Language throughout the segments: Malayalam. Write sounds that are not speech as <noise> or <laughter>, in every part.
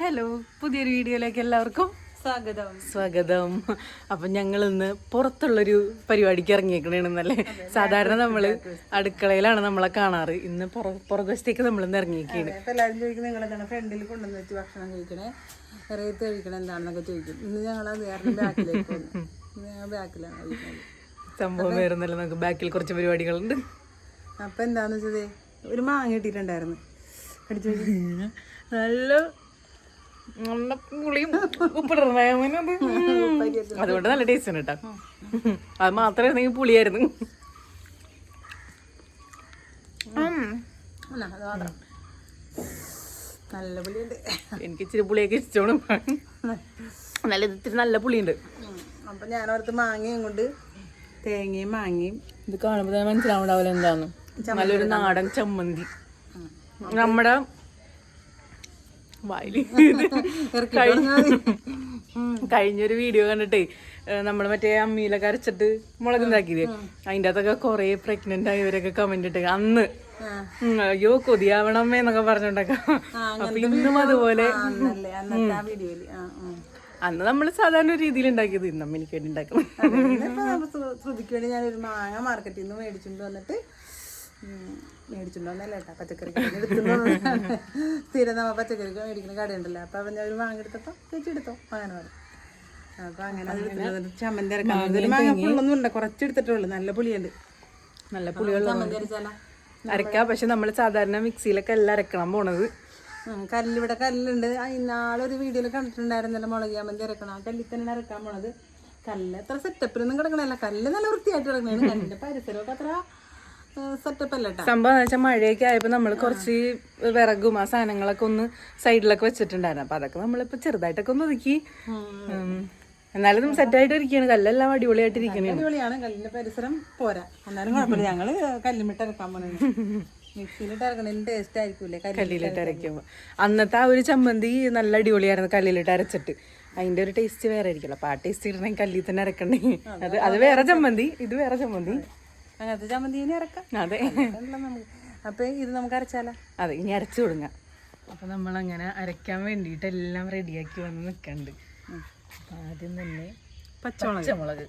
ഹലോ പുതിയൊരു വീഡിയോയിലേക്ക് എല്ലാവർക്കും സ്വാഗതം. സ്വാഗതം. അപ്പം ഞങ്ങൾ ഇന്ന് പുറത്തുള്ളൊരു പരിപാടിക്ക് ഇറങ്ങിയേക്കണേന്നല്ലേ സാധാരണ നമ്മൾ അടുക്കളയിലാണ് നമ്മളെ കാണാറ്. ഇന്ന് പുറ പുറകുവശത്തേക്ക് നമ്മൾ ഇന്ന് ഇറങ്ങിയേക്കാണ്. എല്ലാവരും ചോദിക്കും നിങ്ങൾ എന്താണ് ഫ്രണ്ടിൽ കൊണ്ടുവന്ന് വെച്ച് ഭക്ഷണം കഴിക്കണേ? ഇറയത്ത് കഴിക്കണേ എന്താണെന്നൊക്കെ ചോദിക്കും. ഇന്ന് ഞങ്ങൾ അത് കാരണം ബാക്കിലേക്ക് ബാക്കിലാണ് കഴിക്കുന്നത്. സംഭവം വരുന്നല്ലോ നമുക്ക് ബാക്കിൽ കുറച്ച് പരിപാടികളുണ്ട്. അപ്പൊ എന്താന്ന് വെച്ചത്? ഒരു മാങ്ങ കിട്ടിയിട്ടുണ്ടായിരുന്നു. കടിച്ചു <laughs> നല്ല നല്ല പുളിയും ഉപ്പിടുന്നത് അതുകൊണ്ട് നല്ല ടേസ്റ്റ് ഉണ്ട് കേട്ടോ. അത് മാത്രമായിരുന്നെങ്കിൽ പുളിയായിരുന്നു. നല്ല പുളിയുണ്ട്. എനിക്ക് ഇച്ചിരി പുളിയൊക്കെ ഇഷ്ടമാണ്. നല്ല ഇത് ഇത്തിരി നല്ല പുളിയുണ്ട്. അപ്പൊ ഞാൻ ഓർത്ത് മാങ്ങയും കൊണ്ട് തേങ്ങയും മാങ്ങയും ഇത് കാണുമ്പോൾ തന്നെ മനസ്സിലാവുണ്ടാവില്ല എന്താന്ന്. നല്ലൊരു നാടൻ ചമ്മന്തി. നമ്മുടെ വായിൽ <laughs> കഴിഞ്ഞൊരു വീഡിയോ കണ്ടിട്ടേ നമ്മൾ മറ്റേ അമ്മിയിലൊക്കെ അരച്ചിട്ട് മുളക് ഉണ്ടാക്കിയത് അതിന്റെ അകത്തൊക്കെ കുറേ പ്രഗ്നന്റ് ആയവരൊക്കെ കമന്റ് ഇട്ട് അന്ന്. അയ്യോ കൊതിയാവണമേ എന്നൊക്കെ പറഞ്ഞോണ്ടൊക്കെ. അപ്പൊ ഇന്നും അതുപോലെ. അന്ന് നമ്മൾ സാധാരണ ഒരു രീതിയിൽ ഉണ്ടാക്കിയത് ഇന്ന് അമ്മ എനിക്ക് വേണ്ടി ഉണ്ടാക്കണം ശ്രു- ശ്രുതിക്ക് വേണ്ടി ഞാനൊരു മാങ്ങ മാർക്കറ്റിൽ നിന്ന് മേടിച്ചുകൊണ്ട് വന്നിട്ട് വന്നല്ല കേട്ടോ പച്ചക്കറി. സ്ഥിരം നമ്മൾ പച്ചക്കറി മേടിക്കുന്ന കടയുണ്ടല്ലോ. അപ്പൊ അവൻ ഒരു മാങ്ങ എടുത്തപ്പോ ചേച്ചി എടുത്തോ? അങ്ങനെ പറഞ്ഞു. അപ്പൊ അങ്ങനെ ചമ്മന്തി അരക്കാൻ ഒരു മാങ്ങ ഫുള്ളൊന്നും ഉണ്ട് കുറച്ച് എടുത്തിട്ടുള്ളൂ നല്ല പുളിയുണ്ട്. നല്ല പുളിയുള്ള ചമ്മന്തി അരച്ചാലോ? അരക്കാം. പക്ഷെ നമ്മൾ സാധാരണ മിക്സിയിലൊക്കെ എല്ലാം അരക്കണം പോണത്. കല്ലിവിടെ കല്ലുണ്ട്. ഇന്നാളൊരു വീഡിയോയിൽ കണ്ടിട്ടുണ്ടായിരുന്നല്ലോ മുളക് ചമ്മന്തി അരക്കണം. ആ കല്ലിൽ തന്നെ അരക്കാൻ പോണത്. കല്ല് അത്ര സെറ്റപ്പിലൊന്നും കിടക്കണല്ല. കല്ല് നല്ല വൃത്തിയായിട്ട് കിടക്കണേ കല്ലിന്റെ പരിസരമൊക്കെ അത്ര സെറ്റപ്പ് അല്ല സംഭവം എന്ന് വെച്ചാൽ മഴയൊക്കെ ആയപ്പോൾ നമ്മൾ കുറച്ച് വിറകും ആ സാധനങ്ങളൊക്കെ ഒന്ന് സൈഡിലൊക്കെ വെച്ചിട്ടുണ്ടായിരുന്നു. അപ്പൊ അതൊക്കെ നമ്മളിപ്പോ ചെറുതായിട്ടൊക്കെ ഒന്ന് ഒതുക്കി. എന്നാലും സെറ്റായിട്ട് ഇരിക്കുകയാണ് കല്ലെല്ലാം അടിപൊളിയായിട്ട് ഇരിക്കുന്നത് അടിപൊളിയാണ്. കല്ലിന്റെ പരിസരം പോരാ. എന്നാലും കുഴപ്പമില്ല. ഞങ്ങൾ കല്ലുമിട്ട് ഇറക്കാൻ പോണേ കല്ലിലിട്ട് അരയ്ക്കുമ്പോൾ അന്നത്തെ ആ ഒരു ചമ്മന്തി നല്ല അടിപൊളിയായിരുന്നു കല്ലിലിട്ട് അരച്ചിട്ട്. അതിന്റെ ഒരു ടേസ്റ്റ് വേറെ ആയിരിക്കുമല്ലോ. അപ്പൊ ആ ടേസ്റ്റ് ഇടണെങ്കിൽ കല്ലിൽ തന്നെ അരക്കണ്ടേ? അത്. അത് വേറെ ചമ്മന്തി. ഇത് വേറെ ചമ്മന്തി. അങ്ങനത്തെ ചമ്മന്തി ഇനി ഇറക്കാം അതെ. അപ്പോൾ നമുക്ക് ഇത് നമുക്ക് അരച്ചാലോ? അതെ ഇനി അരച്ചു കൊടുങ്ങാം. അപ്പൊ നമ്മൾ അങ്ങനെ അരയ്ക്കാൻ വേണ്ടിയിട്ട് എല്ലാം റെഡിയാക്കി വന്ന് നിൽക്കണ്ട്. അപ്പം ആദ്യം തന്നെ പച്ചമുളക്. പച്ചമുളക്.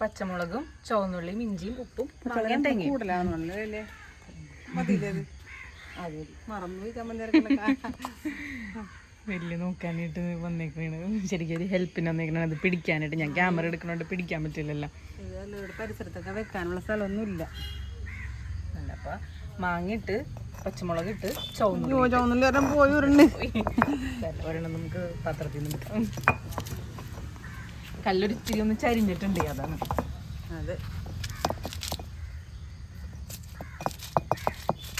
പച്ചമുളകും ചുവന്നുള്ളിയും ഇഞ്ചിയും ഉപ്പും കൂടുതലാണെന്നുള്ളതല്ലേ മതിയില്ലേ അത്. മറന്നു ചമ്മന്തി വലിയ നോക്കാനായിട്ട് വന്നേക്കണത് ശരിക്കും ഒരു ഹെൽപ്പിന് വന്നേക്കണത് അത് പിടിക്കാനായിട്ട് ഞാൻ ക്യാമറ എടുക്കണോണ്ട് പിടിക്കാൻ പറ്റില്ലല്ലോ. ഇവിടെ പരിസരത്തൊക്കെ വെക്കാനുള്ള സ്ഥലമൊന്നുമില്ല. ഇല്ല അപ്പൊ മാങ്ങിട്ട് പച്ചമുളക് ഇട്ട് ഒരെണ്ണം പോയി ഒരെണ്ണം നമുക്ക് പാത്രത്തിൽ നിന്ന് എടുക്കാം. കല്ലൊരു ഒന്ന് ചരിഞ്ഞിട്ടുണ്ട് അതാണ്. അതെ.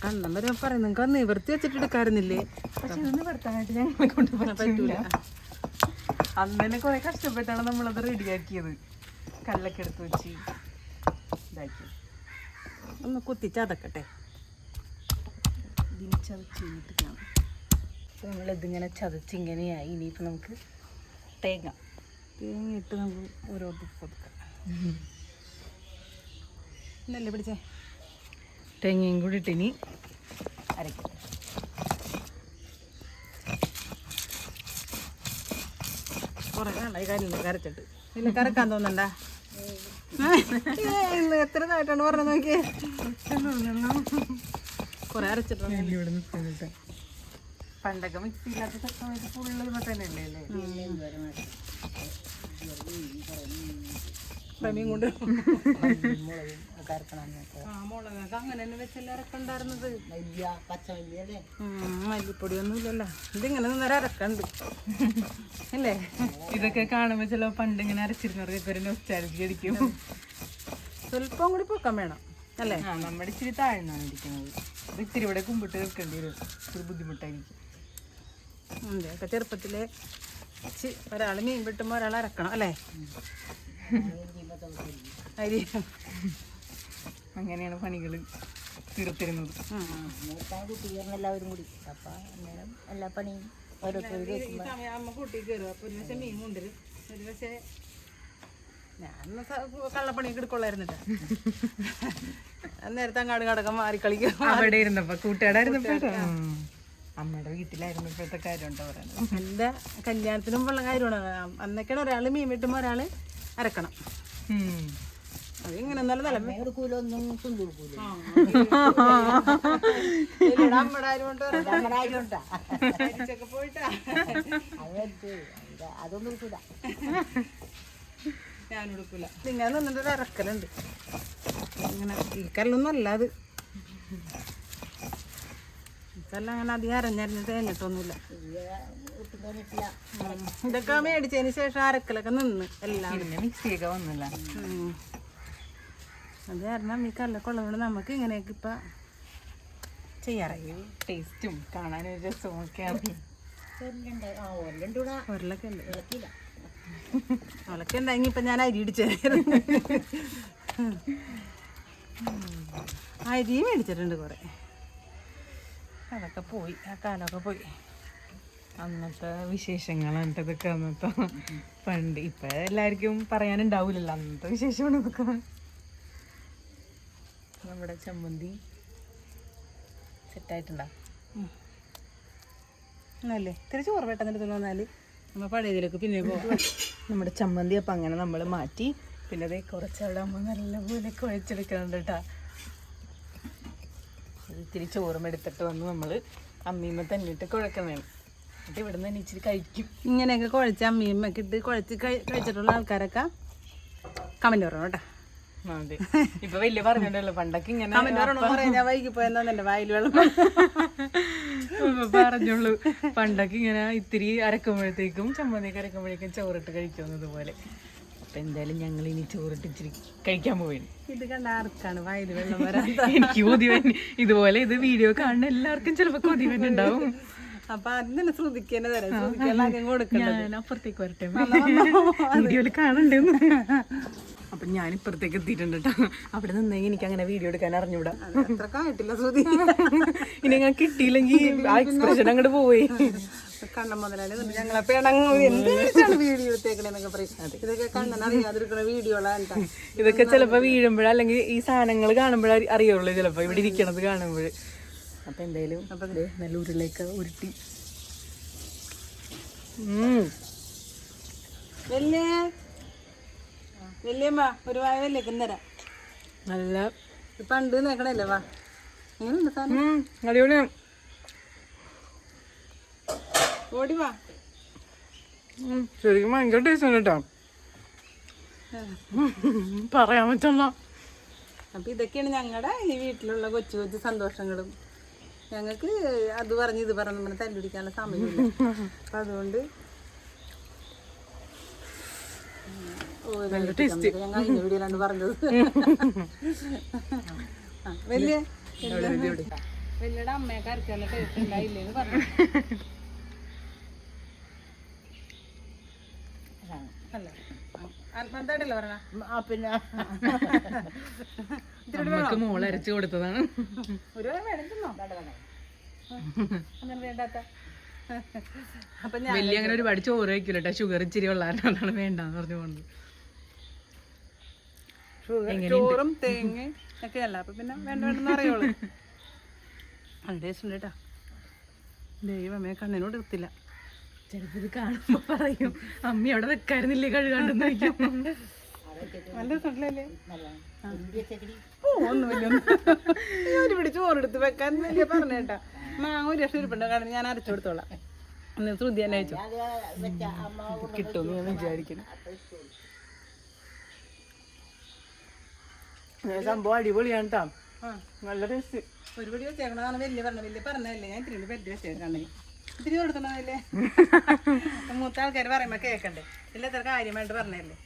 കണ്ണം വരെ പറയുന്നത് നിങ്ങൾക്ക് നിവർത്തി വെച്ചിട്ട് എടുക്കാറുന്നില്ലേ? പക്ഷെ കൊറേ പെടുത്താനായിട്ട് ഞങ്ങളെ കൊണ്ട് പറ്റൂല. അന്ന് തന്നെ കുറെ കഷ്ടപ്പെട്ടാണ് നമ്മളത് റെഡിയാക്കിയത്. കല്ലൊക്കെ എടുത്ത് വെച്ച് ഇതാക്കി. ഒന്ന് കുത്തിച്ചതക്കട്ടെ നമ്മളിത് ഇതിന് ചതച്ച് കഴിഞ്ഞിട്ട് കാണാം നമ്മളിതിങ്ങനെ ചതച്ചിങ്ങനെയായി. ഇനിയിപ്പോൾ നമുക്ക് തേങ്ങ. തേങ്ങ ഇട്ട് നമുക്ക് ഓരോ കൊടുക്കാം നല്ല പിടിച്ചേ? തേങ്ങയും കൂടി ഇട്ട് ഇനി അരയ്ക്കാം. കുറേ നാളായി കല്ലിൽ കരച്ചിട്ട്. ഇല്ല കരക്കാൻ തോന്നണ്ട. ഇന്ന് എത്ര നേരട്ടാണ് പറഞ്ഞത് നോക്കിയേ? കുറേ അരച്ചിട്ടുണ്ട്. ഇവിടെ പണ്ടൊക്കെ മിക്സി ഇല്ലാത്ത സമയത്ത് ഫുള്ള് തന്നെ അല്ലേ? പ്രമീൻ കൊണ്ട്. മുളകൊക്കെ അങ്ങനെ തന്നെ വെച്ചല്ലേ ഇറക്കണ്ടായിരുന്നത് ഉം, മല്ലിപ്പൊടിയൊന്നും ഇല്ലല്ലോ ഇതിങ്ങനെ നിന്നേരം ഇറക്കണ്ട് അല്ലേ? ഇതൊക്കെ കാണുമ്പോൾ ചില പണ്ട് ഇങ്ങനെ അരച്ചിരുന്നവർക്കൊക്കെ ഒരു നൊസ്റ്റാലജി അടിക്കും സ്വല്പം കൂടി പൊക്കം വേണം അല്ലേ? നമ്മുടെ ഇച്ചിരി താഴ്ന്നാണ് ഇരിക്കുന്നത്. ഇത് ഇത്തിരി ഇവിടെ കുമ്പിട്ട് വെക്കേണ്ടി വരും. ഒരു ബുദ്ധിമുട്ടായിരിക്കും. ഒക്കെ ചെറുപ്പത്തിലെ ഒരാൾ മീൻ വെട്ടുമ്പോൾ ഒരാൾ ഇറക്കണം അല്ലേ? അരി. അങ്ങനെയാണ് പണികൾ തീർത്തിരുന്നത്. എല്ലാവരും കൂടി. അപ്പം അന്നേരം എല്ലാ പണിയും ഓരോരുത്തർ അമ്മ കൂട്ടി കയറും അപ്പോൾ ഒരു വശം മീൻ കൊണ്ടുവരും. ഒരു വശം ഞാൻ കള്ളപ്പണിയൊക്കെ എടുക്കൊള്ളായിരുന്നു നേരത്തെ അങ്ങാട് കടക്കം മാറി കളിക്കും അവിടെ ഇരുന്നപ്പോ കൂട്ടുകാരായിരുന്നപ്പോ അമ്മയുടെ വീട്ടിലായിരുന്നു ഇപ്പോഴത്തെ കാര്യം ഉണ്ടോ പറയുന്നത്. എന്റെ കല്യാണത്തിന് മുമ്പുള്ള കാര്യമാണ്. അന്നൊക്കെയാണ് ഒരാൾ മീൻ വെട്ടുമ്പോൾ ഒരാൾ അരക്കണം. അത് ഇങ്ങനെ നല്ല നില ഒന്നും അതൊന്നും ഞാൻ നിന്നിട്ട് ഒരു ഇങ്ങനെ ഈ കല്ലൊന്നും അല്ല അത്. ഈ കല്ല് അങ്ങനെ അധികം അരഞ്ഞരഞ്ഞ് തേഞ്ഞിട്ടൊന്നുമില്ല. ഇതൊക്കെ മേടിച്ചതിന് ശേഷം അരക്കലൊക്കെ നിന്ന് എല്ലാം പിന്നെ മിക്സിയൊക്കെ വന്നില്ല. അത് കാരണം ഈ കല്ലൊക്കെ ഉള്ളതുകൊണ്ട് നമുക്ക് ഇങ്ങനെയൊക്കെ ഇപ്പം ചെയ്യാറായി. ടേസ്റ്റും കാണാനൊരു രസവും ഒക്കെ ഉരുളൊക്കെ ഉണ്ട് ഇളക്കിയില്ല ഉണ്ടെങ്കിൽ ഇപ്പം ഞാൻ അരി ഇടിച്ചായിരുന്നു അരി മേടിച്ചിട്ടുണ്ട് കുറെ. അതൊക്കെ പോയി. ആ കാലമൊക്കെ പോയി. അന്നത്തെ വിശേഷങ്ങളാണ് ഇതൊക്കെ അന്നത്തെ പണ്ട്. ഇപ്പം എല്ലാവർക്കും പറയാനുണ്ടാവില്ലല്ലോ അന്നത്തെ വിശേഷമാണ് ഇതൊക്കെ. നമ്മുടെ ചമ്മന്തി സെറ്റായിട്ടുണ്ടാവും എന്നല്ലേ ഇത്തിരി ചോറ് പെട്ടെന്ന് എടുത്തു വന്നാൽ നമ്മ പഴയതിലേക്ക് പിന്നെ പോകാം നമ്മുടെ ചമ്മന്തി അപ്പം അങ്ങനെ നമ്മൾ മാറ്റി. പിന്നെ അതേ കുറച്ചവിടെ അമ്മ നല്ലപോലെ കുഴച്ചെടുക്കുന്നുണ്ട് കേട്ടാ ഇത്തിരി ചോറും എടുത്തിട്ട് വന്ന് നമ്മൾ അമ്മീമ്മ തന്നിട്ട് കുഴക്കണേ എന്നിട്ട് ഇവിടെ നിന്ന് തന്നെ ഇച്ചിരി കഴിക്കും. ഇങ്ങനെയൊക്കെ കുഴച്ച് അമ്മീമ്മൊക്കെ ഇട്ട് കുഴച്ച് കഴി- കഴിച്ചിട്ടുള്ള ആൾക്കാരൊക്കെ കമന്റ് പറയണം കേട്ടോ അതെ ഇപ്പൊ വലിയ പറഞ്ഞിട്ടുണ്ടല്ലോ പണ്ടൊക്കെ ഇങ്ങനെ ഞാൻ വൈകി പോയെന്നാ എന്റെ വായിൽ വെള്ളം? ഇപ്പൊ പറഞ്ഞോളൂ പണ്ടൊക്കെ ഇങ്ങനെ ഇത്തിരി അരക്കുമ്പോഴത്തേക്കും ചമ്മന്തിയൊക്കെ അരക്കുമ്പോഴേക്കും ചോറിട്ട് കഴിക്കുന്നത് പോലെ. അപ്പൊ എന്തായാലും ഞങ്ങൾ ഇനി ചോറിട്ട് ഇച്ചിരി കഴിക്കാൻ പോയി ഇത് കണ്ട ആർക്കാണ് വായിൽ വെള്ളം <laughs> വരാൻ എനിക്ക് കൊതിവൻ ഇതുപോലെ ഇത് വീഡിയോ കാണുന്ന എല്ലാവർക്കും ചിലപ്പോ കൊതി ഉണ്ടാവും അപ്പൊ ആദ്യം തന്നെ ശ്രദ്ധിക്കേണ്ട തരാം. ശ്രദ്ധിക്കാൻ കൊടുക്കണം ഞാൻ അപ്പുറത്തേക്ക് വരട്ടെ. കാണണ്ടെന്ന്. അപ്പൊ ഞാൻ ഇപ്പുറത്തേക്ക് എത്തിയിട്ടുണ്ട് കേട്ടോ. അവിടെ നിന്നെങ്കിൽ എനിക്ക് അങ്ങനെ വീഡിയോ എടുക്കാൻ അറിഞ്ഞൂടാ. ശ്രുതി. ഇനി ഞാൻ കിട്ടിയില്ലെങ്കിൽ ആ എക്സ്പ്രഷൻ അങ്ങോട്ട് പോയി കണ്ണൻ മുതലാളി. ഞങ്ങളെ പിണങ്ങ് വീഡിയോ എടുത്തേക്കണേന്നൊക്കെ പറയും. ഇതൊക്കെ കണ്ണൻ അറിയാതിരിക്കുന്ന ഇതൊക്കെ ചിലപ്പോ വീഴുമ്പോഴ അല്ലെങ്കിൽ ഈ സാധനങ്ങൾ കാണുമ്പോഴ അറിയുള്ളൂ ചിലപ്പോ ഇവിടെ ഇരിക്കണത് കാണുമ്പോൾ അപ്പൊ എന്തായാലും നല്ല ഉരുളേക്ക് ഉരുട്ടി. ഉം. വല്യേ വല്യമ്മ ഒരു വായ വല്യേക്ക് തരാം നല്ല പണ്ട് നേക്കണല്ലേ വാ. എങ്ങനെയുണ്ട് സാധനം. അടിപൊളിയാണ് ഓടി വാ. ശരിക്കും ഭയങ്കര ടേസ്റ്റ് ആണ് കേട്ടോ. പറയാൻ പറ്റല്ല. അപ്പൊ ഇതൊക്കെയാണ് ഞങ്ങളുടെ ഈ വീട്ടിലുള്ള കൊച്ചു കൊച്ചു സന്തോഷങ്ങളും. ഞങ്ങൾക്ക് അത് പറഞ്ഞ് ഇത് പറഞ്ഞ് നമ്മൾ തല്ലുപിടിക്കാനുള്ള സമയമില്ല. അപ്പൊ അതുകൊണ്ട് വീഡിയോയിലാണ് പറഞ്ഞത്. ആ, വലിയ വലിയുടെ അമ്മയൊക്കെ അരക്കാനുള്ള ടേസ്റ്റ് ഉണ്ടായില്ലേന്ന് പറഞ്ഞു. അല്ല പിന്നെ. നമുക്ക് മോൾ അരച്ചു കൊടുത്തതാണ്. ഒരു വലിയ അങ്ങനെ ഒരുപാട് ചോറ് കഴിക്കില്ല കേട്ടോ ഷുഗർ ഇച്ചിരി ഉള്ളതാണ് അതാണ് വേണ്ടെന്ന് പറഞ്ഞു പോകുന്നത് ചോറും തേങ്ങ ഒക്കെ അല്ല. അപ്പൊ പിന്നെ വേണ്ട വേണ്ടെന്ന് അറിയോളൂ നല്ല ടേസ്റ്റ് ഉണ്ട് കേട്ടാ ദൈവമേ കണ്ണിനോട് എടുത്തില്ല ചിലപ്പോ ഇത് കാണുമ്പോ പറയും അമ്മ അവിടെ വെക്കായിരുന്നില്ലേ കഴുകാണ്ടെന്ന് ചോദിക്കും. നല്ല രസമുണ്ടല്ലേ? ഓ ഒന്നും വലിയ ഒരു പിടി ചോറെടുത്ത് വെക്കാൻ വലിയ പറഞ്ഞേട്ടാ. മാങ്ങ ഒരു ലക്ഷം ഉരുപ്പുണ്ടോ കാരണം ഞാൻ അരച്ചു കൊടുത്തോളാം. ഒന്ന് ശ്രുതി തന്നെ അയച്ചു കിട്ടും ഞാൻ വിചാരിക്കുന്നു. സംഭവം അടിപൊളിയാണ് കേട്ടോ നല്ല ടേസ്റ്റ് ഒരു പിടി വെച്ചേക്കണതാണ് വലിയ പറഞ്ഞ വലിയ പറഞ്ഞതല്ലേ? ഞാൻ ഇത്തിരി പറ്റി വെച്ചേക്കാണേ ഇത്തിരി കൊടുത്തണതല്ലേ <laughs> മൂത്ത ആൾക്കാർ പറയുമ്പോൾ കേൾക്കണ്ടേ ഇല്ല എത്ര കാര്യമായിട്ട് പറഞ്ഞതല്ലേ?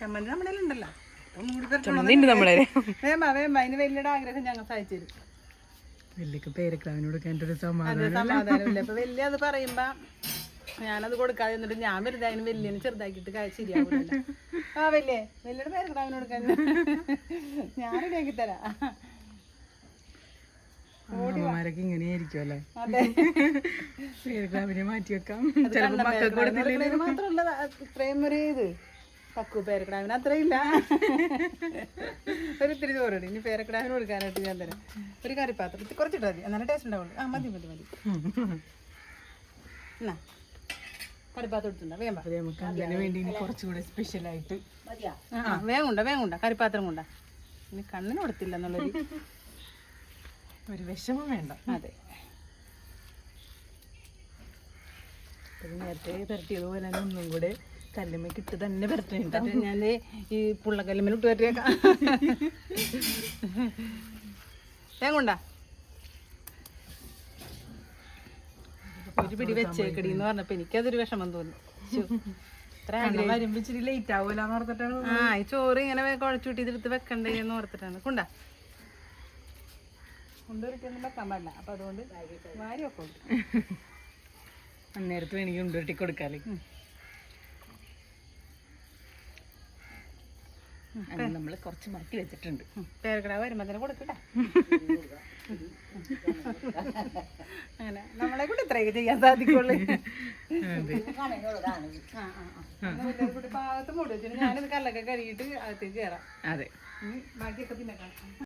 ചമ്മന്തി നമ്മുടെ ഉണ്ടല്ലോ. അതിന് വലിയുടെ ആഗ്രഹം ഞങ്ങൾ സഹായിച്ചു തരും. സമാധാനം. സമാധാനമില്ല. അപ്പൊ വലിയ അത് പറയുമ്പോ ഞാനത് കൊടുക്കാതെ എന്നിട്ട് ഞാൻ വലുതായാലും വലിയ ചെറുതാക്കിയിട്ട് ശരിയാവില്ല ആ വലിയ വലിയുടെ പേര് കിടാവിന് കൊടുക്കാൻ? ഞാൻ റെഡിയാക്കി തരാം. അമ്മമാരൊക്കെ ഇങ്ങനെയായിരിക്കും അല്ലേ? മാറ്റി വെക്കാം. അത് ചിലപ്പോ കണ്ട മക്കൾക്ക് പേരക്രാവിന് മാത്രമല്ല ഇത്രയും ഒരു ഇത്. പക്കു പേരക്കിടാവിന് അത്രയില്ല ഒരു ഇത്തിരി ചോറുണ്ട് ഇനി പേരക്കിടാവിന് കൊടുക്കാനായിട്ട് ഞാൻ തരാം. ഒരു കറിപ്പാത്രം. കുറച്ചിട്ടാ കുറച്ചിട്ടാൽ മതി. എന്നാലും ടേസ്റ്റ് ഉണ്ടാവുള്ളൂ. ആ മതി മതി മതി. എന്നാ. വേണ്ടി കുറച്ചുകൂടെ ആ. ആ, വേഗം കൊണ്ടാ കറിപ്പാത്രം കൊണ്ടാ ഇനി കണ്ണിന് കൊടുത്തില്ല എന്നുള്ളൊരു <laughs> ഒരു വിഷമം വേണ്ട. അതെ. നേരത്തെ പരട്ടിയതുപോലെ തന്നെ ഒന്നും കൂടെ കല്ലുമ്മയ്ക്ക് ഇട്ട് തന്നെ പരട്ടുന്നുണ്ട് ഞാൻ ഈ പുള്ളക്കല്ലുമ്മൽ ഇട്ട് പറ്റിയേക്കാം <laughs> വേഗം ഒരു പിടി വെച്ചേക്കടി എന്ന് പറഞ്ഞപ്പോ എനിക്കതൊരു വിഷമം തോന്നി. വരുമ്പോ ഇച്ചിരി ലേറ്റ് ആവൂലെന്ന് ഓർത്തിട്ടാണ് ആ ഈ ചോറ് ഇങ്ങനെ കുഴച്ചുകൂട്ടി ഇതെടുത്ത് വെക്കണ്ടേ എന്ന് ഓർത്തിട്ടാണ്. കൊണ്ടാ. കൊണ്ടുവരിട്ടൊന്നും വെക്കാൻ പാടില്ല. അപ്പൊ അതുകൊണ്ട് വാരി ഉണ്ട് <laughs> അന്നേരത്ത് എനിക്ക് ഉണ്ടുരുട്ടി കൊടുക്കാല്ലേ അങ്ങനെ നമ്മൾ കുറച്ച് മാറ്റി വെച്ചിട്ടുണ്ട്. പേരക്കട വരുമ്പോ തന്നെ കൊടുക്കട്ടെ. അങ്ങനെ നമ്മളെ കൂടെ ഇത്രയൊക്കെ ചെയ്യാൻ സാധിക്കുള്ളൂ. ഭാഗത്ത് മൂടി വെച്ചിട്ട് ഞാനിത് കല്ലൊക്കെ കഴുകിയിട്ട് അകത്തേക്ക് കയറാം അതെ. ബാക്കിയൊക്കെ പിന്നെ കാണാം.